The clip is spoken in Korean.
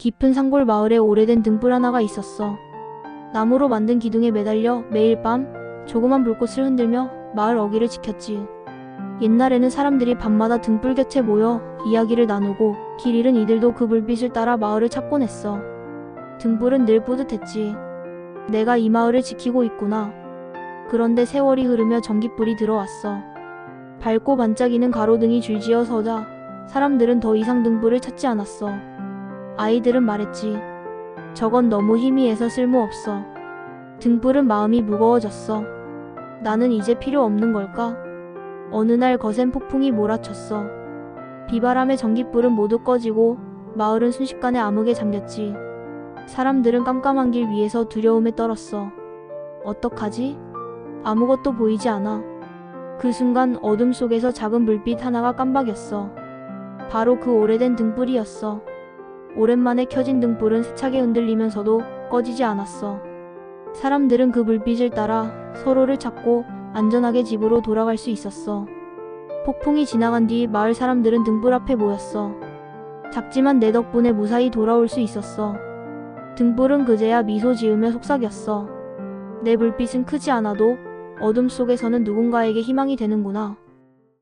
깊은 산골 마을에 오래된 등불 하나가 있었어. 나무로 만든 기둥에 매달려 매일 밤 조그만 불꽃을 흔들며 마을 어귀를 지켰지. 옛날에는 사람들이 밤마다 등불 곁에 모여 이야기를 나누고 길 잃은 이들도 그 불빛을 따라 마을을 찾곤 했어. 등불은 늘 뿌듯했지. 내가 이 마을을 지키고 있구나. 그런데 세월이 흐르며 전깃불이 들어왔어. 밝고 반짝이는 가로등이 줄지어 서자 사람들은 더 이상 등불을 찾지 않았어. 아이들은 말했지. 저건 너무 희미해서 쓸모없어. 등불은 마음이 무거워졌어. 나는 이제 필요 없는 걸까? 어느 날 거센 폭풍이 몰아쳤어. 비바람에 전깃불은 모두 꺼지고 마을은 순식간에 암흑에 잠겼지. 사람들은 깜깜한 길 위에서 두려움에 떨었어. 어떡하지? 아무것도 보이지 않아. 그 순간 어둠 속에서 작은 불빛 하나가 깜박였어. 바로 그 오래된 등불이었어. 오랜만에 켜진 등불은 세차게 흔들리면서도 꺼지지 않았어. 사람들은 그 불빛을 따라 서로를 찾고 안전하게 집으로 돌아갈 수 있었어. 폭풍이 지나간 뒤 마을 사람들은 등불 앞에 모였어. 작지만 내 덕분에 무사히 돌아올 수 있었어. 등불은 그제야 미소 지으며 속삭였어. 내 불빛은 크지 않아도 어둠 속에서는 누군가에게 희망이 되는구나.